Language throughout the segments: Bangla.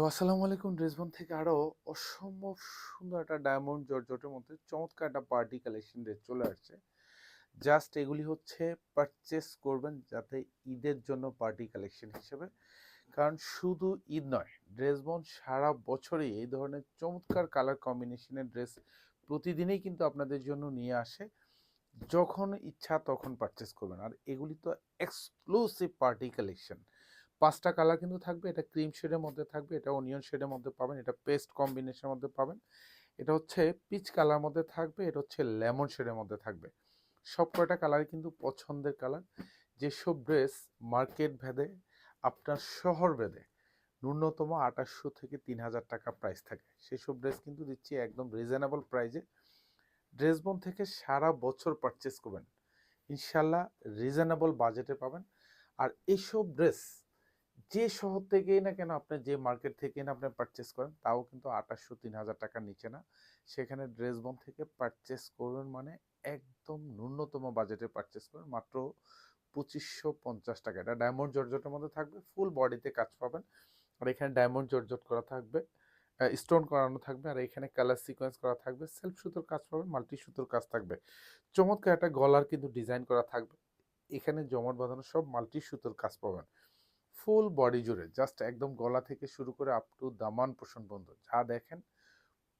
তো আসসালামু আলাইকুম ড্রেসবন থেকে আরও অসম্ভব সুন্দর একটা ডায়মন্ড জর্জটের মধ্যে চমৎকার একটা পার্টি কালেকশন ড্রেস চলে আসছে। জাস্ট এগুলি হচ্ছে পারচেস করবেন যাতে ঈদের জন্য পার্টি কালেকশন হিসেবে। কারণ শুধু ঈদ নয়, ড্রেসবন সারা বছরই এই ধরনের চমৎকার কালার কম্বিনেশনের ড্রেস প্রতিদিনই কিন্তু আপনাদের জন্য নিয়ে আসে। যখন ইচ্ছা তখন পারচেস করবেন। আর এগুলি তো এক্সক্লুসিভ পার্টি কালেকশন পাঁচটা কালার কিন্তু থাকবে। এটা ক্রিম শেডের মধ্যে থাকবে, এটা অনিয়ন শেডের মধ্যে পাবেন, এটা পেস্ট কম্বিনেশনের মধ্যে পাবেন। এটা হচ্ছে পিচ কালার মধ্যে থাকবে, এটা হচ্ছে লেমন শেডের মধ্যে থাকবে। সব কয়টা কালারই কিন্তু পছন্দের কালার। যেসব ড্রেস মার্কেট ভেদে, আপনার শহর ভেদে ন্যূনতম আঠাশশো থেকে তিন হাজার টাকা প্রাইস থাকে। সেসব ড্রেস কিন্তু দিচ্ছি একদম রিজনেবল প্রাইজে ড্রেস ড্রেসবন থেকে সারা বছর পারচেস করবেন। ইনশাল্লাহ রিজনেবল বাজেটে পাবেন। আর এইসব ড্রেস যে শহর থেকেই না কেন আপনি যে মার্কেট থেকে না আপনি পারচেস করেন, তাও কিন্তু আঠাশশো তিন হাজার টাকার নিচে না। সেখানে ড্রেস ড্রেসবন থেকে পারচেস করবেন মানে একদম ন্যূনতম বাজেটে পারচেস করবেন মাত্র পঁচিশশো পঞ্চাশ টাকা। এটা ডায়মন্ড জর্জটের মধ্যে থাকবে ফুল বডিতে কাজ পাবেন। আর এখানে ডায়মন্ড জর্জট করা থাকবে স্টোন করানো থাকবে, আর এখানে কালার সিকোয়েন্স করা থাকবে সেলফ সুতোর কাজ পাবেন মাল্টি সুতোর কাজ থাকবে। চমৎকার একটা গলার কিন্তু ডিজাইন করা থাকবে। এখানে জমট বাঁধানো সব মাল্টি সুতোর কাজ পাবেন। ফুল বডি জুড়ে জাস্ট একদম গলা থেকে শুরু করে আপ টু দামান পোষণ পর্যন্ত যা দেখেন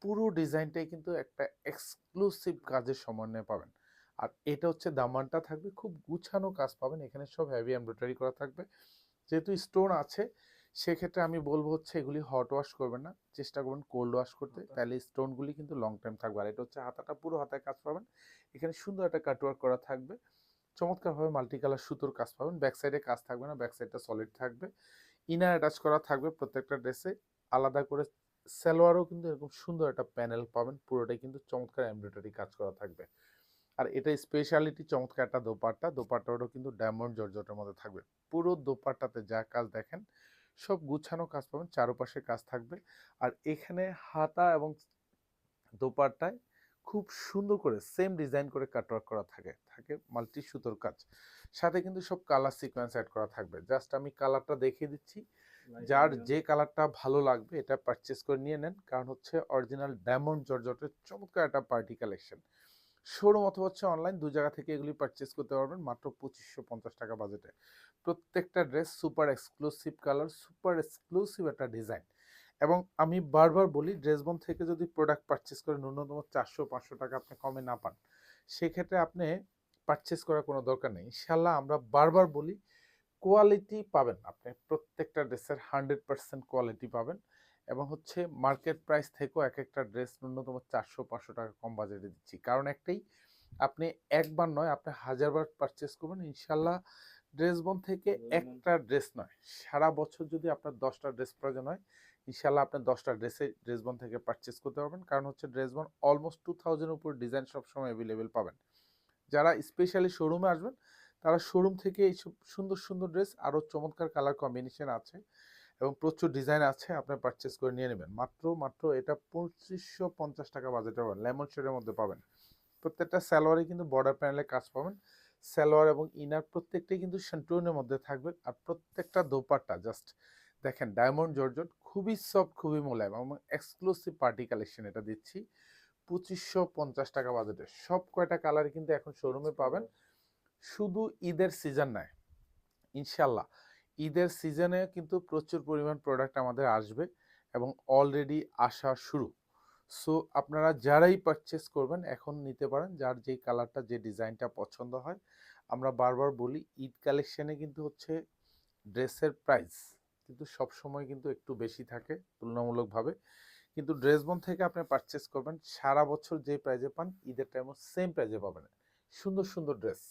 পুরো ডিজাইনটাই কিন্তু একটা এক্সক্লুসিভ কাজের সমন্বয়ে পাবেন। আর এটা হচ্ছে দামানটা থাকবে খুব গুছানো কাজ পাবেন এখানে সব হেভি এমব্রয়ডারি করা থাকবে। যেহেতু স্টোন আছে সেক্ষেত্রে আমি বলব হচ্ছে এগুলি হট ওয়াশ করবেন না চেষ্টা করবেন কোল্ড ওয়াশ করতে তাহলে স্টোনগুলি কিন্তু লং টাইম থাকবে। আর এটা হচ্ছে হাতাটা পুরো হাতায় কাজ পাবেন। এখানে সুন্দর একটা কাটওয়ার্ক করা থাকবে। চমৎকারভাবে মাল্টি কালার সুতোর কাজ পাবেন। ব্যাক সাইডে কাজ থাকবে না ব্যাক সাইডটা সলিড থাকবে। ইনার অ্যাটাচ করা থাকবে প্রত্যেকটা ড্রেসে আলাদা করে সালোয়ারও কিন্তু এরকম সুন্দর একটা প্যানেল পাবেন। পুরোটাই কিন্তু চমৎকার এমব্রয়ডারি কাজ করা থাকবে। আর এটা স্পেশালিটি চমৎকার একটা দোপাট্টা। দোপাট্টাটাও কিন্তু ডায়মন্ড জর্জটের মধ্যে থাকবে। পুরো দোপাট্টাতে যা কাজ দেখেন, সব গুছানো কাজ পাবেন। চারপাশে কাজ থাকবে। আর এখানে হাতা এবং দোপাট্টায় খুব সুন্দর করে সেম ডিজাইন করে কাটওয়ার্ক করা থাকে থাকে মাল্টি সুতোর কাজ। সাথে কিন্তু সব কালার সিকোয়েন্স অ্যাড করা থাকবে। জাস্ট আমি কালারটা দেখিয়ে দিচ্ছি। যার যে কালারটা ভালো লাগবে এটা পারচেস করে নিয়ে নেন। কারণ হচ্ছে অরিজিনাল ডায়মন্ড জর্জটের চমৎকার একটা পার্টি কালেকশন শোরুম অথবা হচ্ছে অনলাইন দু জায়গা থেকে এগুলি পারচেস করতে পারবেন মাত্র পঁচিশশো পঞ্চাশ টাকা বাজেটে প্রত্যেকটা dress super exclusive colour super exclusive একটা ডিজাইন এবং আমি বারবার বলি ড্রেসবন থেকে যদি প্রোডাক্ট পারচেস করে ন্যূনতম চারশো পাঁচশো টাকা আপনি কমে না পান। সেক্ষেত্রে আপনি পারচেস করার কোনো দরকার নেই। ইনশাল্লাহ আমরা বারবার বলি কোয়ালিটি পাবেন। আপনি প্রত্যেকটা ড্রেসের হান্ড্রেড পার্সেন্ট কোয়ালিটি পাবেন এবং হচ্ছে মার্কেট প্রাইস থেকেও এক একটা ড্রেস ন্যূনতম চারশো পাঁচশো টাকা কম বাজেটে দিচ্ছি। কারণ একটাই আপনি একবার নয় আপনি হাজারবার পারচেস করবেন। ইনশাল্লাহ ড্রেস ড্রেসবন থেকে একটা ড্রেস নয় সারা বছর যদি আপনার দশটা ড্রেস প্রয়োজন হয় ইনশাল্লাহ আপনার দশটা ড্রেসে ড্রেসবন থেকে পারচেস করতে পারবেন। কারণ হচ্ছে ড্রেসবন অলমোস্ট টু থাউজেন্ড উপর ডিজাইন সবসময় অ্যাভেলেবেল পাবেন। যারা স্পেশালি শোরুমে আসবেন, তারা শোরুম থেকে এই সুন্দর সুন্দর ড্রেস আরও চমৎকার কালার কম্বিনেশন আছে এবং প্রচুর ডিজাইন আছে, আপনি পারচেস করে নিয়ে নেবেন। মাত্র মাত্র এটা পঁচিশশো পঞ্চাশ টাকা বাজেটে পাবেন। লেমন শেডের মধ্যে পাবেন। প্রত্যেকটা স্যালোয়ারে কিন্তু বর্ডার প্যানেলে কাজ পাবেন। স্যালোয়ার এবং ইনার প্রত্যেকটাই কিন্তু সেন্টুনের মধ্যে থাকবে। আর প্রত্যেকটা দোপাট্টা জাস্ট দেখেন ডায়মন্ড জর্জট খুবই সফট খুবই মোলায়েম এবং এক্সক্লুসিভ পার্টি কালেকশন এটা দিচ্ছি। পঁচিশশো পঞ্চাশ টাকা বাজেটে সব কয়টা কালারই কিন্তু এখন শোরুমে পাবেন। শুধু ঈদের সিজন নয় ইনশাল্লাহ ঈদের সিজনে কিন্তু প্রচুর পরিমাণ প্রোডাক্ট আমাদের আসবে এবং অলরেডি আসা শুরু। সো আপনারা যারাই পারচেস করবেন, এখন নিতে পারেন। যার যেই কালারটা যে ডিজাইনটা পছন্দ হয়, আমরা বারবার বলি, ঈদ কালেকশানে কিন্তু হচ্ছে ড্রেসের প্রাইস কিন্তু সব সময় কিন্তু একটু বেশি থাকে তুলনামূলকভাবে। কিন্তু ড্রেসবন থেকে আপনি পারচেস করবেন সারা বছর যে প্রাইজে পান ঈদের টাইমও সেম প্রাইজে পাবেন। সুন্দর সুন্দর ড্রেস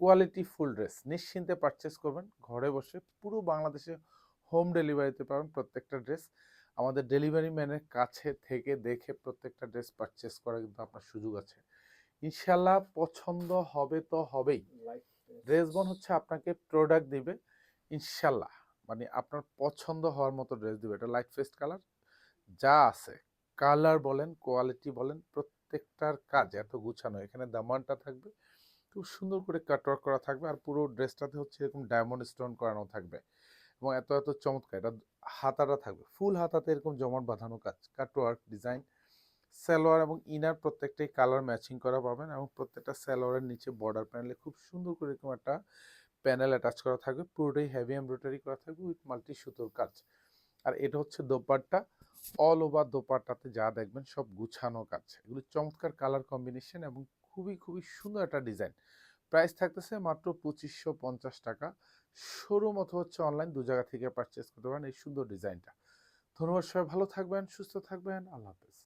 কোয়ালিটি ফুল ড্রেস নিশ্চিন্তে পারচেস করবেন ঘরে বসে পুরো বাংলাদেশে হোম ডেলিভারিতে পাবেন প্রত্যেকটা ড্রেস আমাদের ডেলিভারি ম্যানের কাছে থেকে দেখে প্রত্যেকটা ড্রেস পারচেস করা কিন্তু আপনার সুযোগ আছে। ইনশাল্লাহ পছন্দ হবে তো হবেই। ড্রেসবন হচ্ছে আপনাকে প্রোডাক্ট দিবে ইনশাল্লাহ মানে আপনার পছন্দ হওয়ার মতো ড্রেস দিবে। এটা লাইট ফেস্ট কালার যা আছে। কালার বলেন কোয়ালিটি বলেন, প্রত্যেকটার কাজ এত গুছানো। এখানে দামানটা থাকবে। খুব সুন্দর করে কাটওয়ার্ক করা থাকবে আর পুরো ড্রেসটাতে হচ্ছে এরকম ডায়মন্ড স্টোন করানো থাকবে। এবং এত এত চমৎকার। এটা হাতাটা থাকবে। ফুল হাতাতে এরকম জমাট বাঁধানো কাজ। কাটওয়ার্ক ডিজাইন সালোয়ার এবং ইনার প্রত্যেকটাই কালার ম্যাচিং করা পাবেন এবং প্রত্যেকটা সালোয়ারের নিচে বর্ডার প্যানেলে খুব সুন্দর করে এরকম একটা প্যানেল অ্যাটাচ করা থাকবে, পুরোটাই হেভি এমব্রয়ডারি করা থাকবে উইথ মাল্টি সুতোর কাজ। আর এটা হচ্ছে দোপাট্টা অল ওভার দোপাট্টাতে যা দেখবেন সব গুছানো কাজ। এগুলো চমৎকার কালার কম্বিনেশন এবং খুবই খুবই সুন্দর একটা ডিজাইন প্রাইস থাকতেছে মাত্র পঁচিশশো পঞ্চাশ টাকা। শোরুম অথবা হচ্ছে অনলাইন দু জায়গা থেকে পারচেস করতে পারেন এই সুন্দর ডিজাইনটা ধন্যবাদ সবাই, ভালো থাকবেন, সুস্থ থাকবেন, আল্লাহ হাফেজ।